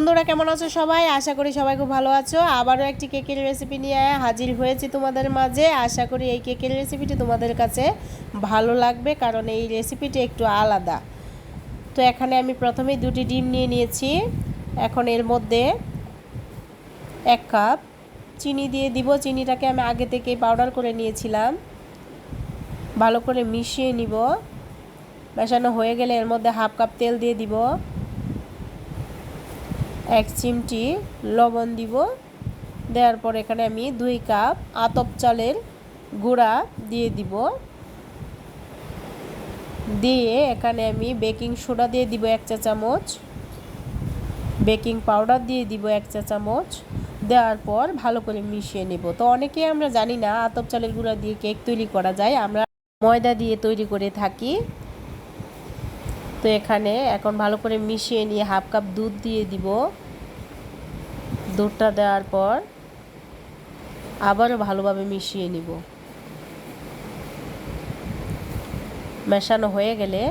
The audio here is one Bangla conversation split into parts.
বন্ধুরা কেমন আছো সবাই? আশা করি সবাই খুব ভালো আছো। আবারও একটি কেকের রেসিপি নিয়ে হাজির হয়েছি তোমাদের মাঝে। আশা করি এই কেকের রেসিপিটি তোমাদের কাছে ভালো লাগবে, কারণ এই রেসিপিটি একটু আলাদা। তো এখানে আমি প্রথমেই দুটি ডিম নিয়ে নিয়েছি। এখন এর মধ্যে এক কাপ চিনি দিয়ে দিব। চিনিটাকে আমি আগে থেকেই পাউডার করে নিয়েছিলাম। ভালো করে মিশিয়ে নিব। মেশানো হয়ে গেলে এর মধ্যে হাফ কাপ তেল দিয়ে দিব। এক চিমটি লবণ দিব। দেওয়ার পর এখানে আমি দুই কাপ আতপ চালের গুঁড়া দিয়ে দিব। দিয়ে এখানে আমি বেকিং সোডা দিয়ে দিব এক চা চামচ। বেকিং পাউডার দিয়ে দিব এক চা চামচ। দেওয়ার পর ভালো করে মিশিয়ে নেব। তো অনেকেই আমরা জানি না, আতপ চালের গুঁড়া দিয়ে কেক তৈরি করা যায়। আমরা ময়দা দিয়ে তৈরি করে থাকি। তো এখানে এখন ভালো করে মিশিয়ে নিয়ে হাফ কাপ দুধ দিয়ে দিব। দুধটা দেওয়ার পর আবারও ভালোভাবে মিশিয়ে নিব। মেশানো হয়ে গেলে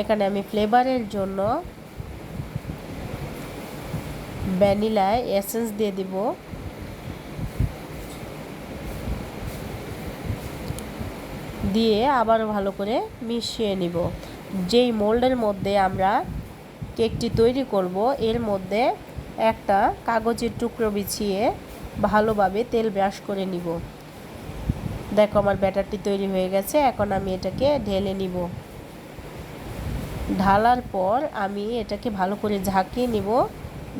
এখানে আমি ফ্লেভারের জন্য ভ্যানিলায় এসেন্স দিয়ে দিব। দিয়ে আবারও ভালো করে মিশিয়ে নিব। যেই মোল্ডের মধ্যে আমরা কেকটি তৈরি করব, এর মধ্যে একটা কাগজের টুকরো বিছিয়ে ভালোভাবে তেল ব্রাশ করে নিব। দেখো আমার ব্যাটারটি তৈরি হয়ে গেছে, এখন আমি এটাকে ঢেলে নিব। ঢালার পর আমি এটাকে ভালো করে ঝাঁকিয়ে নিব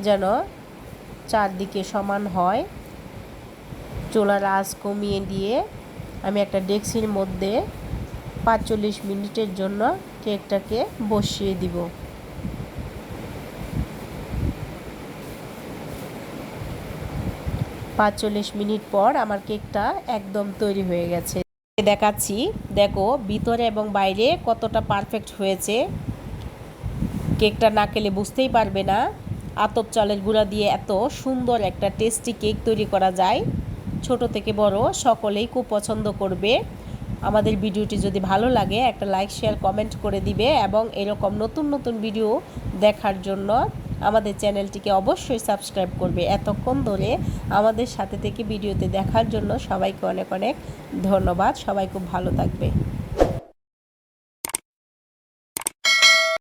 যেন চারদিকে সমান হয়। চোলার আঁচ কমিয়ে দিয়ে আমি একটা ডেক্সির মধ্যে পাঁচচল্লিশ মিনিটের জন্য কেকটাকে বসিয়ে দিব। পাঁচচল্লিশ মিনিট পর আমার কেকটা একদম তৈরি হয়ে গেছে। দেখাচ্ছি, দেখো ভিতরে এবং বাইরে কতটা পারফেক্ট হয়েছে। কেকটা না খেলে বুঝতেই পারবে না। আতপ চালের গুঁড়া দিয়ে এত সুন্দর একটা টেস্টি কেক তৈরি করা যায়। ছোট থেকে বড় সকলেই খুব পছন্দ করবে। আমাদের ভিডিওটি যদি ভালো লাগে, একটা লাইক শেয়ার কমেন্ট করে দিবে এবং এরকম নতুন নতুন ভিডিও দেখার জন্য আমাদের চ্যানেলটিকে অবশ্যই সাবস্ক্রাইব করবে। এতক্ষণ ধরে আমাদের সাথে থেকে ভিডিওতে দেখার জন্য সবাইকে অনেক অনেক ধন্যবাদ। সবাই খুব ভালো থাকবে।